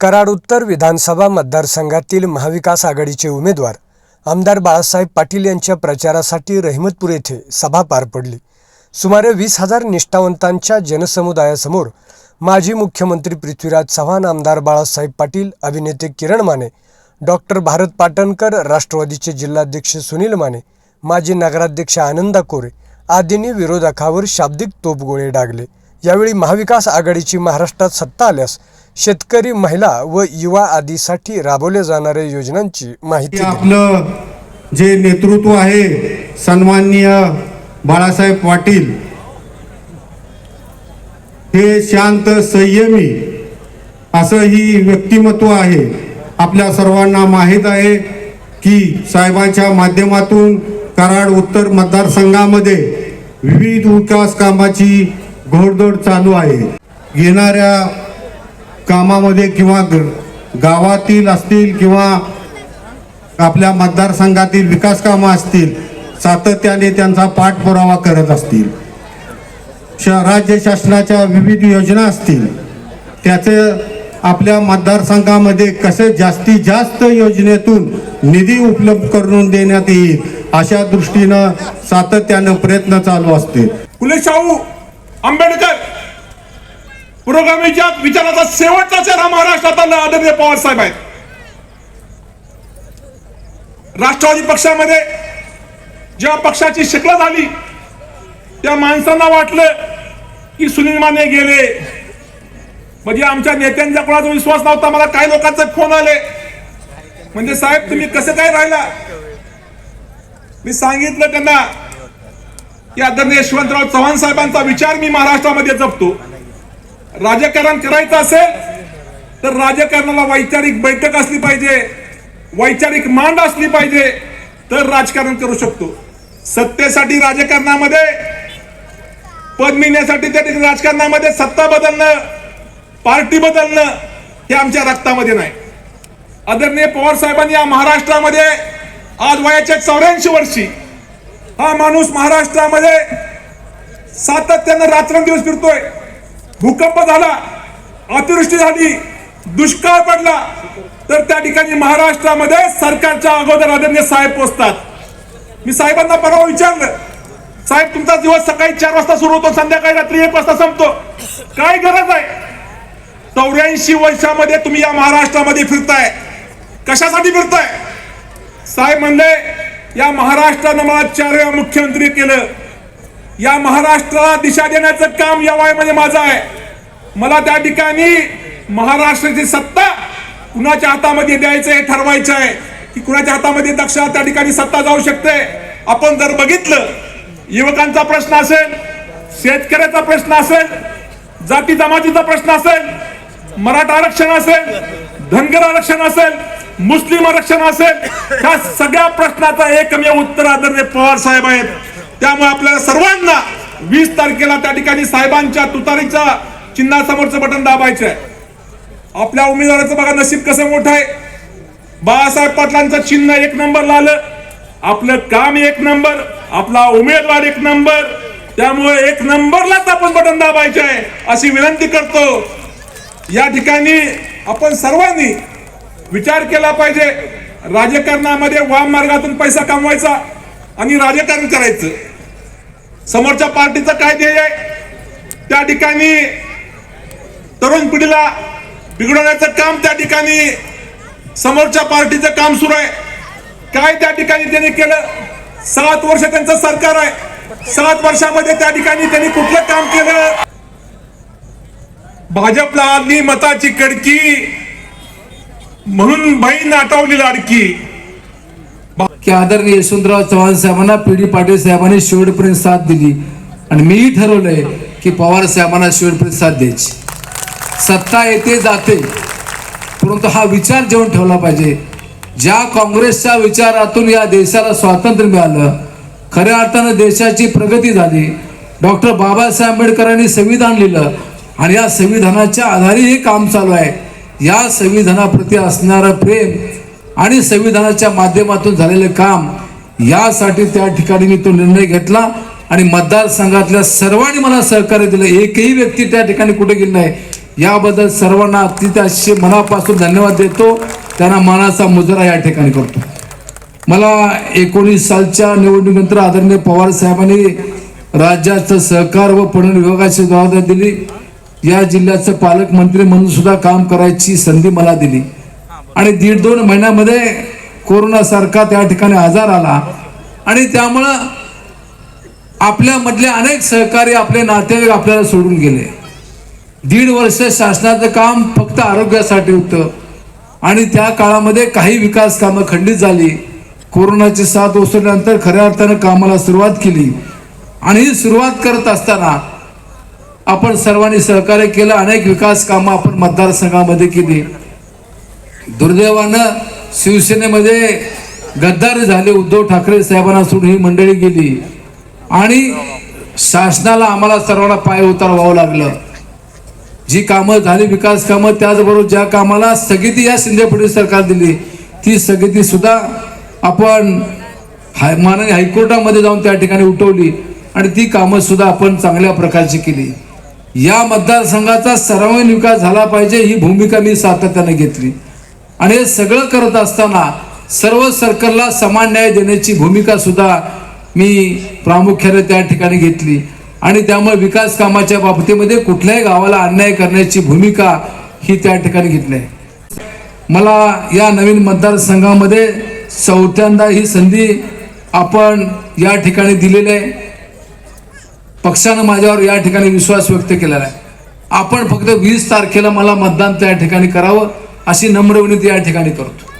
कराड उत्तर विधानसभा मतदारसंघातील महाविकास आघाडीचे उमेदवार आमदार बाळासाहेब पाटील यांच्या प्रचारासाठी रहिमतपूर येथे सभा पार पडली. सुमारे वीस हजार निष्ठावंतांच्या जनसमुदायासमोर माजी मुख्यमंत्री पृथ्वीराज चव्हाण आमदार बाळासाहेब पाटील अभिनेते किरण माने डॉक्टर भारत पाटणकर राष्ट्रवादीचे जिल्हाध्यक्ष सुनील माने माजी नगराध्यक्ष आनंदा कोरे आदींनी विरोधकावर शाब्दिक तोपगोळे डागले. यावेळी महाविकास आघाडीची महाराष्ट्रात सत्ता आल्यास शेतकरी महिला व युवा आदीसाठी राबवल्या जाणाऱ्या योजनांची माहिती आपलं जे नेतृत्व आहे सन्माननीय बाळासाहेब पाटील हे शांत संयमी असं ही व्यक्तिमत्व आहे. आपल्या सर्वांना माहीत आहे की साहेबांच्या माध्यमातून कराड उत्तर मतदारसंघामध्ये विविध विकास कामाची घोडदौड चालू आहे. येणाऱ्या कामामध्ये किंवा गावातील असतील किंवा आपल्या मतदारसंघातील विकास कामं असतील सातत्याने त्यांचा पाठपुरावा करत असतील. श राज्य शासनाच्या विविध योजना असतील. त्याचे आपल्या मतदारसंघामध्ये कसे जास्तीत जास्त योजनेतून निधी उपलब्ध करून देण्यात येईल अशा दृष्टीनं सातत्यानं प्रयत्न चालू असतील. फुले शाहू आंबेडकर! पुरोगामीच्या विचाराचा शेवटचा चेहरा महाराष्ट्रात आदरणीय पवार साहेब आहेत. राष्ट्रवादी पक्षामध्ये जेव्हा पक्षाची शिकला झाली त्या माणसांना वाटलं की सुनील माने गेले. म्हणजे आमच्या नेत्यांचा कोणाचा विश्वास नव्हता मला काही लोकांचे फोन आले. म्हणजे साहेब तुम्ही कसं काय राहिला? मी सांगितलं त्यांना की आदरणीय यशवंतराव चव्हाण साहेबांचा विचार मी महाराष्ट्रामध्ये जपतो. राजकारण करायचं असेल तर राजकारणाला वैचारिक बैठक असली पाहिजे वैचारिक मांड असली पाहिजे तर राजकारण करू शकतो. सत्तेसाठी राजकारणामध्ये पद मिळण्यासाठी त्या ठिकाणी राजकारणामध्ये सत्ता बदलणं पार्टी बदलणं हे आमच्या रक्तामध्ये नाही. आदरणीय पवार साहेबांनी या महाराष्ट्रामध्ये आज वयाच्या चौऱ्याऐंशी वर्षी हा माणूस महाराष्ट्रामध्ये सातत्यानं रात्रंदिवस फिरतोय. भूकंप झाला अतिवृष्टी झाली दुष्काळ पडला तर त्या ठिकाणी महाराष्ट्रामध्ये सरकारच्या अगोदर आदरणीय साहेब पोचतात. मी साहेबांना परवा विचारलं साहेब तुमचा दिवस सकाळी चार वाजता सुरू होतो संध्याकाळी रात्री एक वाजता संपतो. काय गरज आहे? चौऱ्याऐंशी वर्षामध्ये तुम्ही या महाराष्ट्रामध्ये फिरताय. कशासाठी फिरताय? साहेब म्हणले या महाराष्ट्रानं मला चार वेळा मुख्यमंत्री केलं. या महाराष्ट्राला दिशा देण्याचं काम या वयामध्ये माझं आहे. मला त्या ठिकाणी महाराष्ट्राची सत्ता कुणाच्या हातामध्ये द्यायचं हे ठरवायचं आहे. की कुणाच्या हातामध्ये दक्ष त्या ठिकाणी सत्ता जाऊ शकते. आपण जर बघितलं युवकांचा प्रश्न असेल शेतकऱ्याचा प्रश्न असेल जाती जमातीचा प्रश्न असेल मराठा आरक्षण असेल धनगर आरक्षण असेल मुस्लिम आरक्षण असेल ह्या सगळ्या प्रश्नाचा एकमेव उत्तर आदरणीय पवार साहेब आहेत. त्यामुळे आपल्याला सर्वांना वीस तारखेला त्या ठिकाणी साहेबांच्या तुतारीच्या चिन्हासमोरचं बटन दाबायचं आहे आपल्या उमेदवाराचं बघा नशीब कसं मोठं आहे. बाळासाहेब पाटलांचं चिन्ह एक नंबरला आलं. आपलं काम एक नंबर आपला उमेदवार एक नंबर. त्यामुळे एक नंबरलाच आपण बटन दाबायचं आहे अशी विनंती करतो. या ठिकाणी आपण सर्वांनी विचार केला पाहिजे. राजकारणामध्ये वाम मार्गातून पैसा कमवायचा आणि राजकारण करायचं. समोरच्या पार्टीचं काय ध्येय आहे? त्या ठिकाणी तरुण पिढीला बिघडवण्याचं काम त्या ठिकाणी समोरच्या पार्टीचं काम सुरू आहे. काय त्या ठिकाणी त्यांनी केलं? सात वर्ष त्यांचं सरकार आहे. सात वर्षामध्ये त्या ठिकाणी त्यांनी कुठलं काम केलं? भाजपला आली मताची कडकी म्हणून बहीण आटवली लाडकी. की आदरणीय यशवंतराव चव्हाण साहेबांना पी डी पाटील साहेबांनी शेवटपर्यंत साथ दिली. आणि मीही ठरवलंय की पवार साहेबांना शेवटपर्यंत साथ द्यायची. सत्ता येते जाते. परंतु हा विचार जेवण ठेवला पाहिजे. ज्या काँग्रेसच्या विचारातून या देशाला स्वातंत्र्य मिळालं खऱ्या अर्थानं देशाची प्रगती झाली. डॉक्टर बाबासाहेब आंबेडकरांनी संविधान लिहिलं आणि या संविधानाच्या आधारे हे काम चालू आहे. या संविधानाप्रती असणारं प्रेम आणि संविधानाच्या माध्यमातून झालेलं काम यासाठी त्या ठिकाणी मी तो निर्णय घेतला आणि मतदारसंघातल्या सर्वांनी मला सहकार्य दिलं. एकही व्यक्ती त्या ठिकाणी कुठे गेली नाही. याबद्दल सर्वांना अतिशय मनापासून धन्यवाद देतो. त्यांना मनाचा मुजरा या ठिकाणी करतो. मला एकोणीस सालच्या निवडणुकीनंतर आदरणीय पवार साहेबांनी राज्याचं सहकार व पणन विभागाची जबाबदारी दिली. या जिल्ह्याचं पालकमंत्री म्हणून सुद्धा काम करायची संधी मला दिली. आणि दीड दोन महिन्यामध्ये कोरोनासारखा त्या ठिकाणी आजार आला. आणि त्यामुळं आपल्यामधले अनेक सहकारी आपले नातेवाईक आपल्याला सोडून गेले. दीड वर्ष शासनाचं काम फक्त आरोग्यासाठी होतं. आणि त्या काळामध्ये काही विकास कामं खंडित झाली. कोरोनाची साथ ओसरल्यानंतर खऱ्या अर्थानं कामाला सुरुवात केली. आणि ही सुरुवात करत असताना आपण सर्वांनी सहकार्य केलं. अनेक विकास कामं आपण मतदारसंघामध्ये केली. दुर्दैवानं शिवसेनेमध्ये गद्दार झाले उद्धव ठाकरे साहेबांना सोडून ही मंडळी गेली. आणि शासनाला आम्हाला सर्वांना पाय उतार व्हावं लागलं. जी कामं झाली विकास कामं त्याचबरोबर ज्या कामाला स्थगिती या शिंदे फडणवीस सरकार दिली ती स्थगिती सुद्धा आपण हाय माननीय हायकोर्टामध्ये जाऊन त्या ठिकाणी उठवली आणि ती कामं सुद्धा आपण चांगल्या प्रकारची केली. या मतदारसंघाचा सर्वांगीण विकास झाला पाहिजे ही भूमिका मी सातत्याने घेतली. आणि हे सगळं करत असताना सर्व सरकारला समान न्याय देण्याची भूमिका सुद्धा मी प्रामुख्याने त्या ठिकाणी घेतली. आणि त्यामुळे विकास कामाच्या बाबतीमध्ये कुठल्याही गावाला अन्याय करण्याची भूमिका ही त्या ठिकाणी घेतली आहे. मला या नवीन मतदारसंघामध्ये चौथ्यांदा ही संधी आपण या ठिकाणी दिलेली आहे. पक्षानं माझ्यावर या ठिकाणी विश्वास व्यक्त केलेला आहे. आपण फक्त वीस तारखेला मला मतदान त्या ठिकाणी करावं. अशी नम्र विनंती या ठिकाणी करतो.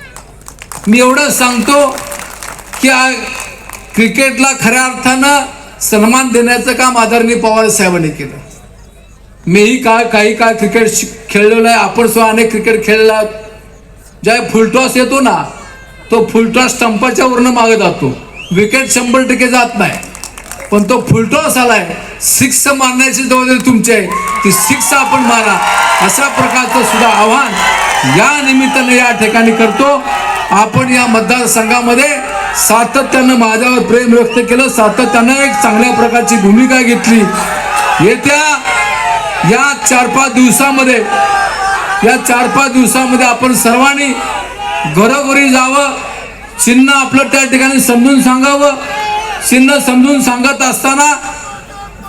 मी एवढं सांगतो की क्रिकेटला खऱ्या अर्थानं सन्मान देण्याचं काम आदरणीय पवार साहेबांनी केलं. मीही काय काही काळ क्रिकेट शि- खेळलेलो आहे. आपण सुद्धा अनेक क्रिकेट खेळलेला ज्या फुलटॉस येतो ना तो फुलटॉस स्टंपाच्या वरनं मागे जातो. विकेट शंभर टक्के जात नाही. पण तो फुलटॉस आलाय. सिक्स मारण्याची जबाबदारी तुमची आहे. ती सिक्स आपण मारा. अशा प्रकारचं सुद्धा आव्हान या निमित्ताने या ठिकाणी करतो. आपण या मतदारसंघामध्ये सातत्यानं माझ्यावर प्रेम व्यक्त केलं. सातत्यानं एक चांगल्या प्रकारची भूमिका घेतली. येत्या या चार पाच दिवसामध्ये या चार पाच दिवसामध्ये आपण सर्वांनी घरोघरी जावं. चिन्ह आपलं त्या ठिकाणी समजून सांगावं. चिन्ह समजून सांगत असताना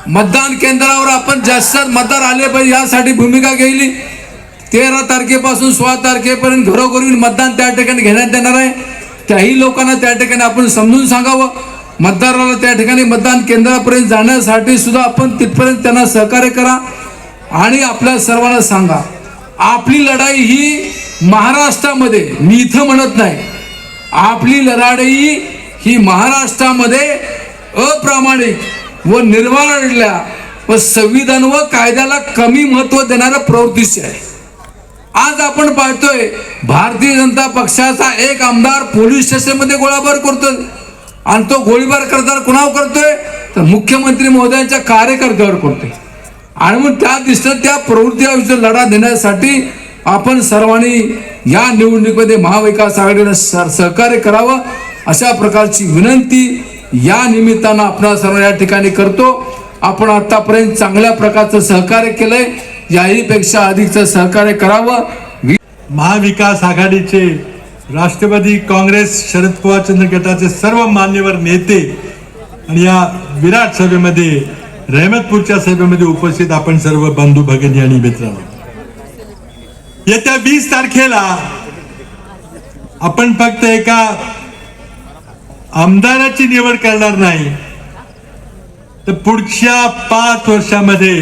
मतदान केंद्रावर आपण जास्त मतदार आले पाहिजे यासाठी भूमिका घेतली तेरा तारखेपासून सोळा तारखेपर्यंत घरोघरी मतदान त्या ठिकाणी घेण्यात येणार आहे. त्याही लोकांना त्या ठिकाणी आपण समजून सांगावं. मतदाराला त्या ठिकाणी मतदान केंद्रापर्यंत जाण्यासाठी सुद्धा आपण तिथपर्यंत त्यांना सहकार्य करा आणि आपल्या सर्वांना सांगा. आपली लढाई ही महाराष्ट्रामध्ये मी इथं म्हणत नाही आपली लढाई ही महाराष्ट्रामध्ये अप्रामाणिक व निर्वाळल्या व संविधान व कायद्याला कमी महत्त्व देणाऱ्या प्रवृत्तीची आहे. आज आपण पाहतोय भारतीय जनता पक्षाचा एक आमदार पोलीस स्टेशनमध्ये गोळाबार करतोय. आणि तो गोळीबार करताना कुणावर करतोय? तर मुख्यमंत्री महोदयांच्या कार्यकर्त्यावर करतोय. आणि मग त्या दिसतं त्या प्रवृत्तीविरुद्ध लढा देण्यासाठी आपण सर्वांनी या निवडणुकीमध्ये महाविकास आघाडीनं सहकार्य करावं अशा प्रकारची विनंती या निमित्तानं आपणा सर्व या ठिकाणी करतो. आपण आतापर्यंत चांगल्या प्रकारचं सहकार्य केलंय. याहीपेक्षा अधिकचं सहकार्य करावं. महाविकास आघाडीचे राष्ट्रवादी काँग्रेस शरद पवार गटाचे सर्व मान्यवर नेते आणि या विराट सभेमध्ये रहमतपूरच्या सभेमध्ये उपस्थित आपण सर्व बंधू भगिनी आणि मित्रांनो. येत्या वीस तारखेला आपण फक्त एका आमदाराची निवड करणार नाही. तर पुढच्या पाच वर्षामध्ये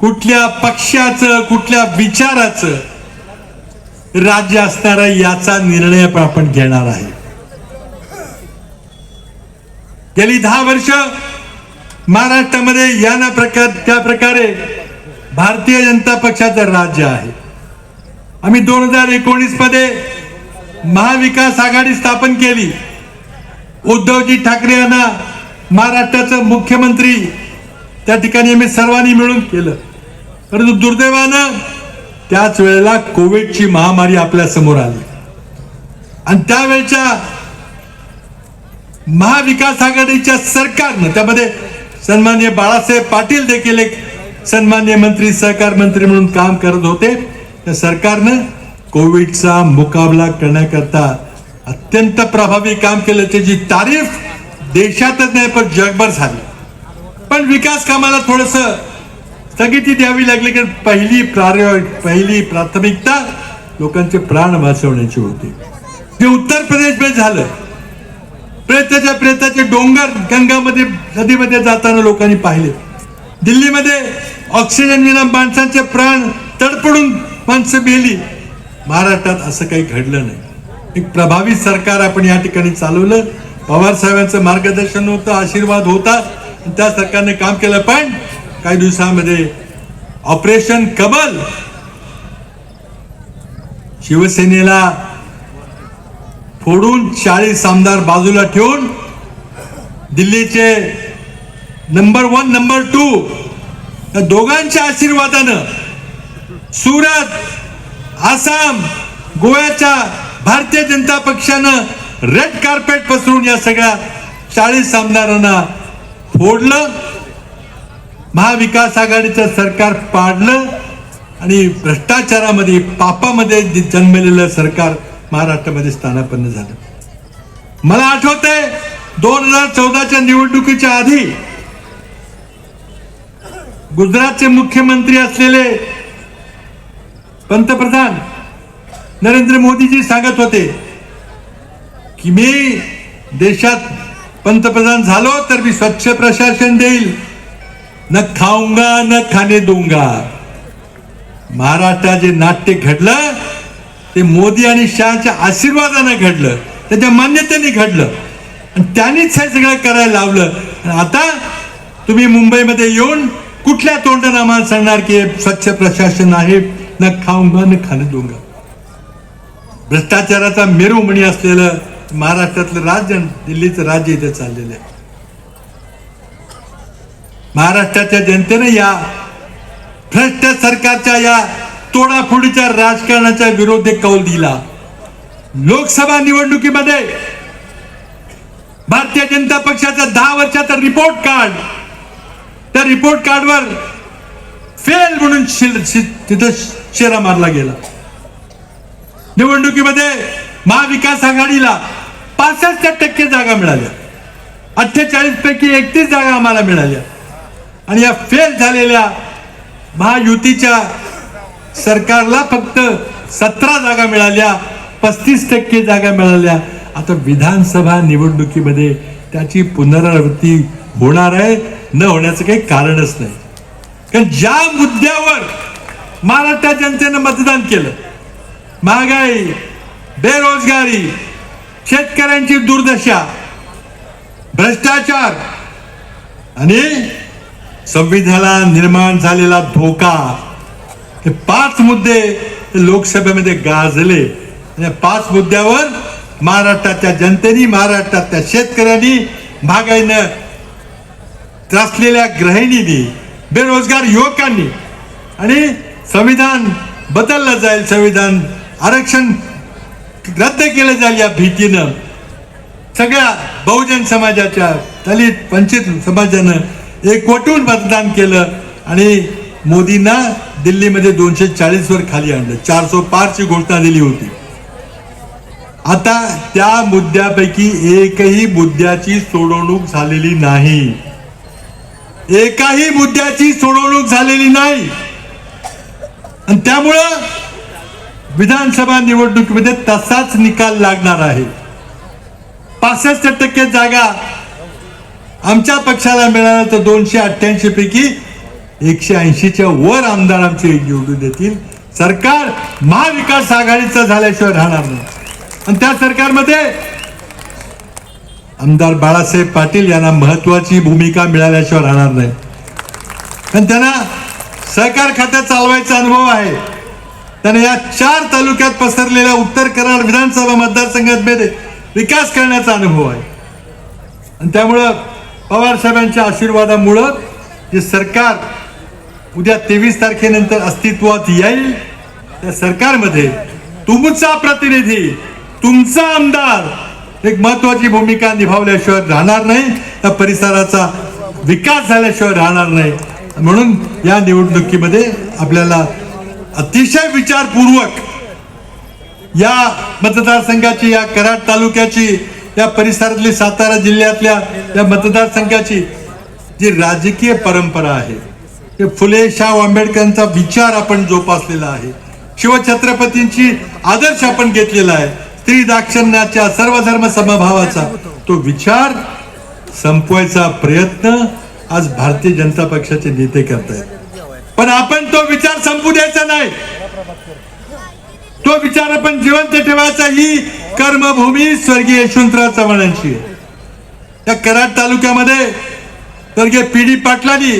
कुठल्या पक्षाचं कुठल्या विचाराचं राज्य असणार आहे याचा निर्णय पण आपण घेणार आहे. गेली दहा वर्ष महाराष्ट्रामध्ये या ना प्रकार त्या प्रकारे भारतीय जनता पक्षाचं राज्य आहे. आम्ही दोन हजार एकोणीसमध्ये महाविकास आघाडी स्थापन केली. उद्धवजी ठाकरे यांना महाराष्ट्राचं मुख्यमंत्री त्या ठिकाणी आम्ही सर्वांनी मिळून केलं. परंतु दुर्दैवानं त्याच वेळेला कोविडची महामारी आपल्यासमोर आली. आणि त्यावेळच्या महाविकास आघाडीच्या सरकारनं त्यामध्ये सन्मान्य बाळासाहेब पाटील देखील एक सन्मान्य मंत्री सहकार मंत्री म्हणून काम करत होते. त्या सरकारनं कोविडचा मुकाबला करण्याकरता अत्यंत प्रभावी काम केलं त्याची तारीफ देशातच नाही पण जगभर झाली. पण विकास कामाला थोडंसं स्थगिती द्यावी लागली कारण पहिली प्रार पहिली प्राथमिकता लोकांचे प्राण वाचवण्याची होती. जे उत्तर प्रदेशमध्ये झालं प्रेताच्या प्रेताचे डोंगर गंगामध्ये नदीमध्ये जाताना लोकांनी पाहिले. दिल्लीमध्ये ऑक्सिजन विना माणसांचे प्राण तडपडून माणसं मेली. महाराष्ट्रात असं काही घडलं नाही. एक प्रभावी सरकार आपण या ठिकाणी चालवलं. पवार साहेबांचं मार्गदर्शन होतं आशीर्वाद होता. त्या सरकारने काम केलं पण काही दिवसामध्ये ऑपरेशन कमल शिवसेनेला फोडून चाळीस आमदार बाजूला ठेवून दिल्लीचे नंबर वन नंबर टू या दोघांच्या आशीर्वादानं सुरत आसाम गोव्याच्या भारतीय जनता पक्षानं रेड कार्पेट पसरून या सगळ्या चाळीस आमदारांना फोडलं. महाविकास आघाडीचं सरकार पाडलं आणि भ्रष्टाचारामध्ये पापामध्ये जन्मलेलं सरकार महाराष्ट्रामध्ये स्थानापन्न झालं. मला आठवत आहे दोन हजार चौदाच्या निवडणुकीच्या आधी गुजरातचे मुख्यमंत्री असलेले पंतप्रधान नरेंद्र मोदीजी सांगत होते की मी देशात पंतप्रधान झालो तर मी स्वच्छ प्रशासन देईल. न खाऊंगा न खाणे दूंगा. महाराष्ट्रात जे नाट्य घडलं ते मोदी आणि शहाच्या आशीर्वादाने घडलं त्याच्या मान्यतेने घडलं. आणि त्यांनीच हे सगळं करायला लावलं. आणि आता तुम्ही मुंबईमध्ये येऊन कुठल्या तोंडाने आम्हाला सांगणार की स्वच्छ प्रशासन आहे न खाऊंगा न खाणे दूंगा? भ्रष्टाचाराचा मेरुमणी असलेलं महाराष्ट्रातलं राज्य दिल्लीचं राज्य इथे चाललेलं आहे. महाराष्ट्राच्या जनतेने या भ्रष्ट सरकारच्या या तोडाफोडीच्या राजकारणाच्या विरोधी कौल दिला. लोकसभा निवडणुकीमध्ये भारतीय जनता पक्षाचा दहा वर्षाचा रिपोर्ट कार्ड त्या रिपोर्ट कार्डवर फेल म्हणून तिथं शेरा मारला गेला. निवडणुकीमध्ये महाविकास आघाडीला पासष्ट टक्के जागा मिळाल्या. अठ्ठेचाळीस पैकी एकतीस जागा आम्हाला मिळाल्या. आणि या फेल झालेल्या महायुतीच्या सरकारला फक्त सतरा जागा मिळाल्या पस्तीस टक्के जागा मिळाल्या. आता विधानसभा निवडणुकीमध्ये त्याची पुनरावृत्ती होणार आहे न होण्याचं काही कारणच नाही. कारण ज्या मुद्द्यावर महाराष्ट्रात जनतेनं मतदान केलं महागाई बेरोजगारी शेतकऱ्यांची दुर्दशा भ्रष्टाचार आणि संविधानाला निर्माण झालेला धोका. हे पाच मुद्दे लोकसभेमध्ये गाजले. आणि पाच मुद्द्यावर महाराष्ट्राच्या जनतेने महाराष्ट्रातल्या शेतकऱ्यांनी महागाईनं त्रासलेल्या गृहिणींनी बेरोजगार युवकांनी आणि संविधान बदललं जाईल संविधान आरक्षण रद्द केलं जाईल या भीतीनं. सगळ्या बहुजन समाजाच्या दलित वंचित समाजानं एकवटून मतदान केलं? आणि मोदींना दिल्लीमध्ये दोनशे चाळीस वर खाली आणलं. चारशे पाचची घोषणा दिली होती. आता त्या मुद्द्यापैकी एकही मुद्द्याची सोडवणूक झालेली नाही. एकाही मुद्द्याची सोडवणूक झालेली नाही. आणि त्यामुळं विधानसभा निवडणुकीमध्ये तसाच निकाल लागणार आहे. पासष्ट टक्के जागा आमच्या पक्षाला मिळालं तर दोनशे अठ्ठ्याऐंशी पैकी एकशे ऐंशीच्या वर आमदार आमचे निवडून देतील. सरकार महाविकास आघाडीचं झाल्याशिवाय राहणार नाही. आणि त्या सरकारमध्ये आमदार बाळासाहेब पाटील यांना महत्वाची भूमिका मिळाल्याशिवाय राहणार नाही. कारण त्यांना सहकार खात्यात चालवायचा अनुभव आहे. त्यांना या चार तालुक्यात पसरलेल्या उत्तर कराड विधानसभा मतदारसंघात विकास करण्याचा अनुभव आहे. आणि त्यामुळं पवार साहेबांच्या आशीर्वादामुळं जे सरकार उद्या तेवीस तारखेनंतर अस्तित्वात येईल त्या सरकारमध्ये तुमचा प्रतिनिधी तुमचा आमदार एक महत्वाची भूमिका निभावल्याशिवाय राहणार नाही त्या परिसराचा विकास झाल्याशिवाय राहणार नाही. म्हणून या निवडणुकीमध्ये आपल्याला अतिशय विचारपूर्वक या मतदारसंघाची या कराड तालुक्याची या परिसरातली सातारा जिल्ह्यातल्या या मतदारसंघाची जी राजकीय परंपरा आहे ते फुले शाह आंबेडकरांचा विचार आपण जोपासलेला आहे. शिवछत्रपतींची आदर्श आपण घेतलेला आहे. स्त्री दाक्षण्याच्या सर्वधर्म समभावाचा तो विचार संपवायचा प्रयत्न आज भारतीय जनता पक्षाचे नेते करतायत. पण आपण तो विचार संपू द्यायचा नाही. तो विचार आपण जिवंत ठेवायचा ही कर्मभूमी स्वर्गीय यशवंतराव चव्हाणांची. त्या कराड तालुक्यामध्ये स्वर्गीय पी डी पाटलांनी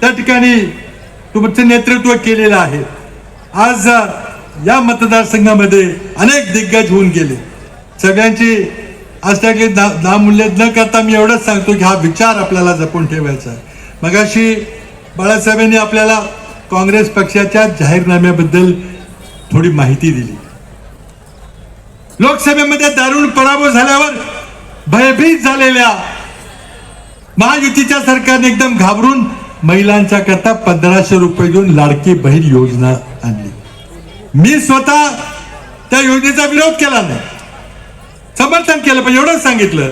त्या ठिकाणी तुमचं नेतृत्व केलेलं आहे. आज या मतदारसंघामध्ये अनेक दिग्गज होऊन गेले. सगळ्यांची आज त्याकडे नामूल्य न करता मी एवढंच सांगतो की हा विचार आपल्याला जपून ठेवायचा आहे. मगाशी बाळासाहेबांनी आपल्याला काँग्रेस पक्षाच्या जाहीरनाम्याबद्दल थोडी माहिती दिली. लोकसभेमध्ये दारुण पराभव झाल्यावर भयभीत झालेल्या महायुतीच्या सरकारने एकदम घाबरून महिलांच्या करता पंधराशे रुपये देऊन लाडकी बहीण योजना आणली. मी स्वतः त्या योजनेचा विरोध केला नाही. समर्थन केलं पण एवढंच सांगितलं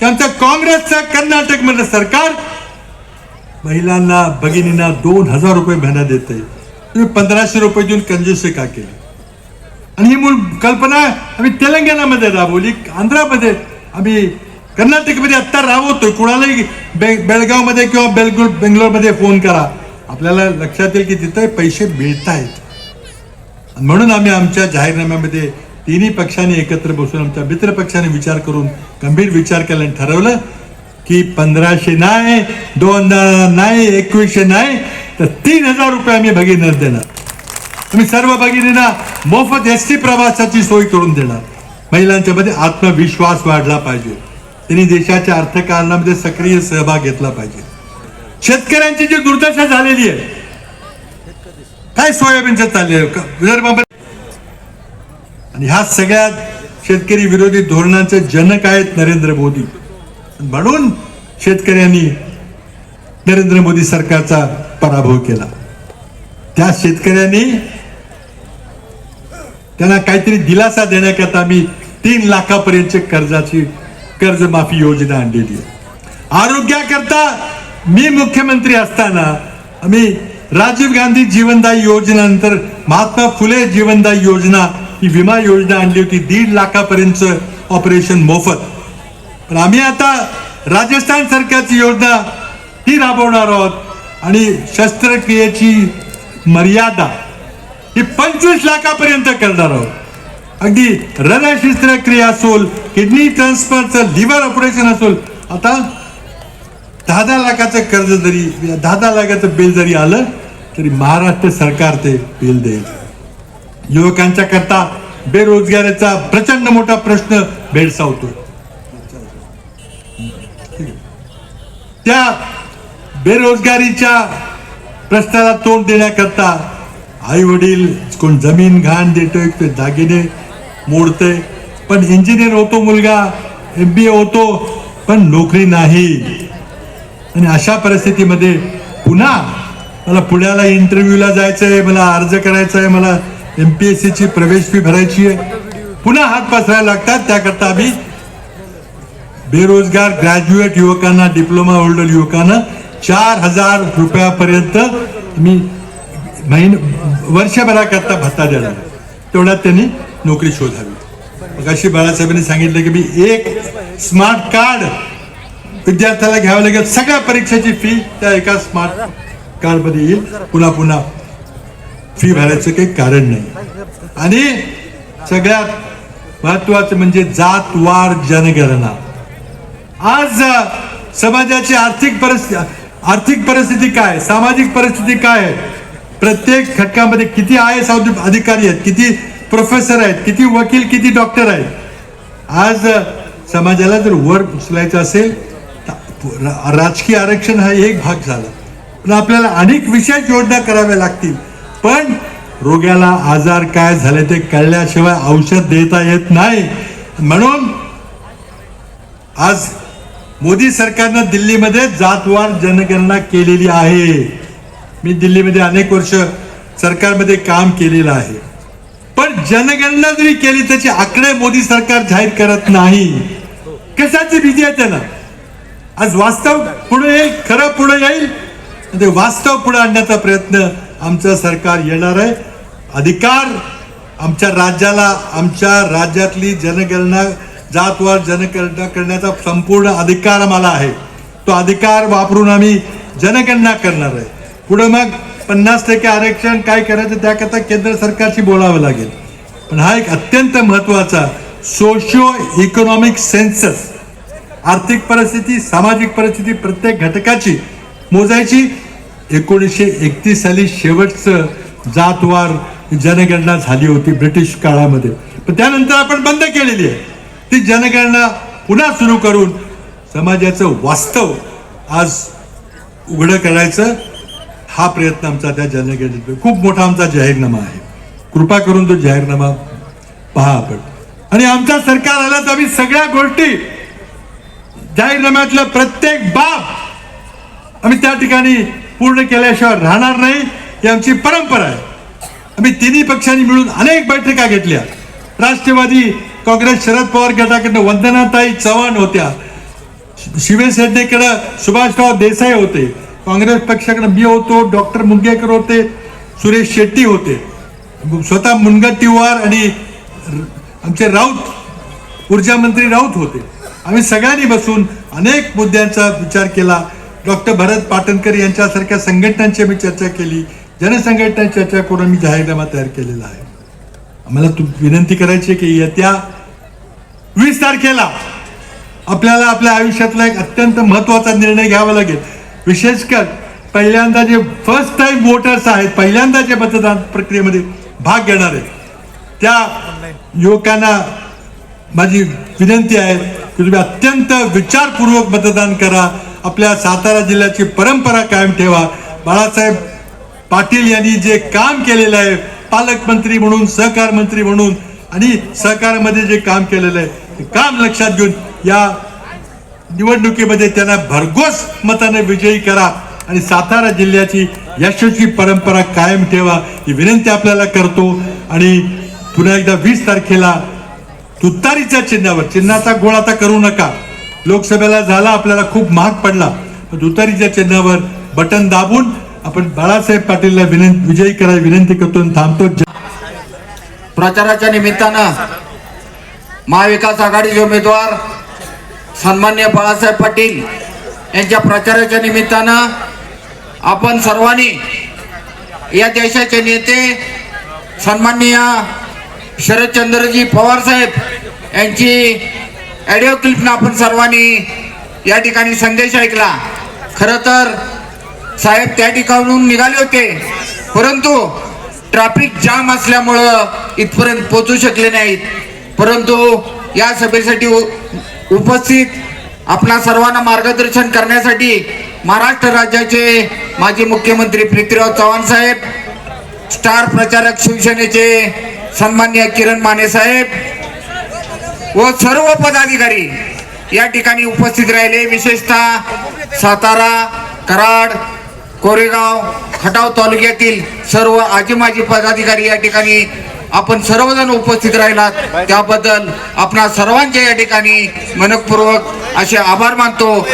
की आमच्या काँग्रेसचं कर्नाटक मधलं सरकार महिलांना भगिनींना दोन हजार रुपये महिना देते तुम्ही पंधराशे रुपये देऊन कंजूसी का केलं? आणि ही मूळ कल्पना आम्ही तेलंगणामध्ये राबवली आंध्रामध्ये. आम्ही कर्नाटकमध्ये आत्ता राबवतोय. कुणालाही बे बेळगावमध्ये किंवा बेलगुल बेंगलोरमध्ये फोन करा. आपल्याला लक्षात येईल की तिथे पैसे मिळत आहेत म्हणून आम्ही आमच्या जाहीरनाम्यामध्ये तिन्ही पक्षांनी एकत्र बसून आमच्या मित्र पक्षाने विचार करून गंभीर विचार केला आणि ठरवलं की पंधराशे नाही दोन नाही एकवीसशे नाही तर तीन हजार रुपये आम्ही भगिनींना देणार. तुम्ही सर्व भगिनींना मोफत एस टी प्रवासाची सोय करून देणार. महिलांच्या मध्ये आत्मविश्वास वाढला पाहिजे. त्यांनी देशाच्या अर्थकारणामध्ये सक्रिय सहभाग घेतला पाहिजे. शेतकऱ्यांची जी दुर्दशा झालेली आहे काय सोयाबीनचं चाललंय विदर्भामध्ये आणि ह्या सगळ्यात शेतकरी विरोधी धोरणांचे जनक आहेत नरेंद्र मोदी. म्हणून शेतकऱ्यांनी नरेंद्र मोदी सरकारचा पराभव केला. त्या शेतकऱ्यांनी त्यांना काहीतरी दिलासा देण्याकरता आम्ही तीन लाखापर्यंतची कर्जाची कर्जमाफी योजना आणलेली आहे. आरोग्याकरता मी मुख्यमंत्री असताना आम्ही राजीव गांधी जीवनदायी योजनेनंतर महात्मा फुले जीवनदायी योजना ही विमा योजना आणली होती. दीड लाखापर्यंत ऑपरेशन मोफत. पण आम्ही आता राजस्थान सरकारची योजना ती राबवणार आहोत आणि शस्त्रक्रियेची मर्यादा ही पंचवीस लाखापर्यंत करणार आहोत. अगदी हृदय शस्त्रक्रिया असोल किडनी ट्रान्सफरचं लिव्हर ऑपरेशन असोल आता दहा दहा लाखाचं कर्ज जरी दहा दहा लाखाचं बिल जरी आलं तरी महाराष्ट्र सरकार ते बिल देईल. युवकांच्या करता बेरोजगारीचा प्रचंड मोठा प्रश्न भेडसावतो त्या बेरोजगारीच्या प्रश्नाला तोंड देण्याकरता आई वडील कोण जमीन घाण देतोय ते दागिने मोडतोय. पण इंजिनियर होतो मुलगा एम बी ए होतो पण नोकरी नाही. आणि अशा परिस्थितीमध्ये पुन्हा मला पुण्याला इंटरव्ह्यूला जायचं आहे मला अर्ज करायचा आहे मला एम पी एस सीची प्रवेश फी भरायची आहे. पुन्हा हात पसरायला लागतात त्याकरता आम्ही बेरोजगार ग्रॅज्युएट युवकांना डिप्लोमा होल्डर युवकांना चार हजार रुपयापर्यंत मी महिन वर्षभराकरता भत्ता देणार तेवढ्यात त्यांनी नोकरी शोधावी मग अशी बाळासाहेबांनी सांगितलं की मी एक स्मार्ट कार्ड विद्यार्थ्याला घ्यावं लागेल. सगळ्या परीक्षेची फी त्या एका स्मार्ट कार्डमध्ये येईल. पुन्हा पुन्हा फी भरायचं काही कारण नाही. आणि सगळ्यात महत्वाचं म्हणजे जातवार जनगणना. आज समाजाची आर्थिक परिस्थिती आर्थिक परिस्थिती काय? सामाजिक परिस्थिती काय? आहे प्रत्येक घटकामध्ये किती आय एस अधिकारी आहेत? किती प्रोफेसर आहेत? किती वकील किती डॉक्टर आहेत? आज समाजाला जर वर उचलायचं असेल तर राजकीय आरक्षण हा एक भाग झाला. पण आपल्याला अनेक विशेष योजना कराव्या लागतील. पण रोग्याला आजार काय झाले ते कळल्याशिवाय औषध देता येत नाही. म्हणून आज मोदी सरकारनं दिल्लीमध्ये जातवार जनगणना केलेली आहे. मी दिल्लीमध्ये अनेक वर्ष सरकारमध्ये काम केलेलं आहे. पण जनगणना जरी केली त्याचे आकडे मोदी सरकार जाहीर करत नाही. कशाची भीती आहे त्याला? आज वास्तव पुढे येईल खरं पुढे येईल. ते वास्तव पुढे आणण्याचा प्रयत्न आमचं सरकार येणार आहे. अधिकार आमच्या राज्याला आमच्या राज्यातली जनगणना जातवार जनगणना करण्याचा संपूर्ण अधिकार आम्हाला आहे. तो अधिकार वापरून आम्ही जनगणना करणार आहे. पुढे मग पन्नास टक्के आरक्षण काय करायचं त्याकरता केंद्र सरकारशी बोलावं लागेल. पण हा एक अत्यंत महत्त्वाचा सोशिओ इकॉनॉमिक सेन्सस आर्थिक परिस्थिती सामाजिक परिस्थिती प्रत्येक घटकाची मोजायची. एकोणीसशे एकतीस साली शेवटचं जातवार जनगणना झाली होती ब्रिटिश काळामध्ये. पण त्यानंतर आपण बंद केलेली आहे. ती जनगणना पुन्हा सुरू करून समाजाचं वास्तव आज उघडं करायचं हा प्रयत्न आमचा त्या जनगणने खूप मोठा आमचा जाहीरनामा आहे. कृपा करून तो जाहीरनामा पहा आपण. आणि आमचा सरकार आला तर आम्ही सगळ्या गोष्टी जाहीरनाम्यातलं प्रत्येक बाब आम्ही त्या ठिकाणी पूर्ण केल्याशिवाय राहणार नाही ही आमची परंपरा आहे. आम्ही तिन्ही पक्षांनी मिळून अनेक बैठका घेतल्या. राष्ट्रवादी काँग्रेस शरद पवार गटाकडनं वंदनाताई चव्हाण होत्या. शिवसेनेकडं सुभाषराव देसाई होते. काँग्रेस पक्षाकडं मी होतो डॉक्टर मुंगेकर होते सुरेश शेट्टी होते. स्वतः मुनगट्टीवार आणि आमचे राऊत ऊर्जा मंत्री राऊत होते. आम्ही सगळ्यांनी बसून अनेक मुद्द्यांचा विचार केला. डॉक्टर भरत पाटणकर यांच्यासारख्या संघटनांची आम्ही चर्चा केली. जनसंघटनांची चर्चा करून मी जाहीरनामा तयार केलेला आहे. आम्हाला तू विनंती करायची आहे की येत्या वीस तारखेला आपल्याला आपल्या आयुष्यातला एक अत्यंत महत्त्वाचा निर्णय घ्यावा लागेल. विशेषकर पहिल्यांदा जे फर्स्ट टाइम वोटर्स आहेत पहिल्यांदा जे मतदान प्रक्रियेमध्ये भाग घेणार आहेत त्या युवकांना माझी विनंती आहे की तुम्ही अत्यंत विचारपूर्वक मतदान करा. आपल्या सातारा जिल्ह्याची परंपरा कायम ठेवा. बाळासाहेब पाटील यांनी जे काम केलेलं आहे पालकमंत्री म्हणून सहकार मंत्री म्हणून आणि सहकारामध्ये जे काम केलेलं आहे ते काम लक्षात घेऊन या निवडणुकीमध्ये त्यांना भरघोस मताने विजयी करा आणि सातारा जिल्ह्याची यशस्वी परंपरा कायम ठेवा ही विनंती आपल्याला करतो. आणि पुन्हा एकदा वीस तारखेला तुतारीच्या चिन्हावर चिन्हाचा गोळ आता करू नका. लोकसभेला झाला आपल्याला खूप महाग पडला. दुतारीच्या तुतारीच्या चिन्हावर बटन दाबून आपण बाळासाहेब पाटीलला विनंती विजयी करायला विनंती करतो आणि थांबतो. प्रचाराच्या निमित्तानं महाविकास आघाडीचे उमेदवार सन्मान्य बाळासाहेब पाटील यांच्या प्रचाराच्या निमित्तानं आपण सर्वांनी या देशाचे नेते सन्माननीय शरदचंद्रजी पवार साहेब यांची ऑडिओ क्लिपनं आपण सर्वांनी या ठिकाणी संदेश ऐकला. खरं तर साहेब त्या ठिकाणून निघाले होते. परंतु ट्रॅफिक जाम असल्यामुळं इथपर्यंत पोहोचू शकले नाहीत. परंतु या सभेसाठी उ- उपस्थित आपणा सर्वांना मार्गदर्शन करण्यासाठी महाराष्ट्र राज्याचे माजी मुख्यमंत्री पृथ्वीराव चव्हाण साहेब स्टार प्रचारक शिवसेनेचे सन्मान्य किरण माने साहेब व सर्व पदाधिकारी या ठिकाणी उपस्थित राहिले. विशेषतः सातारा कराड कोरेगाव खटाव तालुक्यातील सर्व आजी माजी पदाधिकारी या ठिकाणी आपण सर्वजण उपस्थित राहिलात. त्याबद्दल आपणा सर्वांचे या ठिकाणी मनपूर्वक असे आभार मानतो.